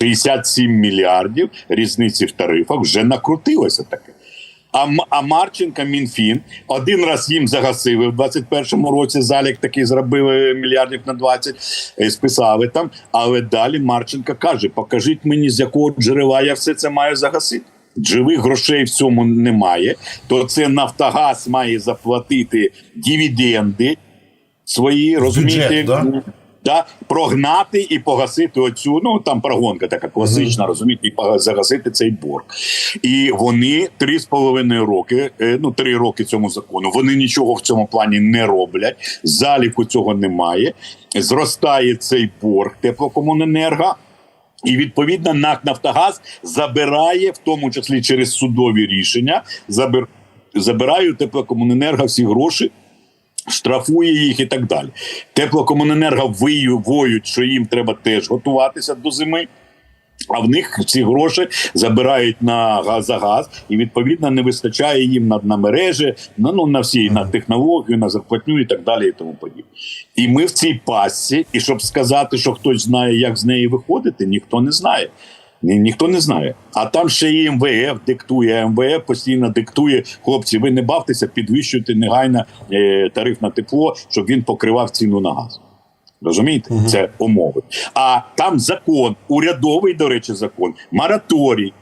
67 мільярдів різниці в тарифах вже накрутилося таке. А, а Марченка Мінфін один раз їм загасив в 21-му році залік такий зробили мільярдів на 20, е, списали там. Але далі Марченка каже: покажіть мені, з якого джерела я все це маю загасити. Живих грошей в цьому немає. То це Нафтогаз має заплатити дивіденди свої, розумієте? да? Да, прогнати і погасити оцю, ну там прогонка така класична, розумієте, і загасити цей борг. І вони три з половиною роки, е, ну три роки цьому закону. Вони нічого в цьому плані не роблять. Заліку цього немає. Зростає цей борг теплокомуненерго. І відповідно НАК Нафтогаз забирає, в тому числі через судові рішення, забир, забирає у теплокомуненерго всі гроші, штрафує їх і так далі. Теплокомуненерго вию- що їм треба теж готуватися до зими. А в них ці гроші забирають на газ за газ, і відповідно не вистачає їм на, на мережі, на ну на всі на технологію, на зарплатню і так далі, і тому подібне. І ми в цій пастці, і щоб сказати, що хтось знає, як з неї виходити, ніхто не знає. Ні, ніхто не знає. А там ще і МВФ диктує. МВФ постійно диктує хлопці. Ви не бавтеся, підвищуйте негайно е, тариф на тепло, щоб він покривав ціну на газ. Розумієте, це умови. А там закон, урядовий, до речі, закон, мораторій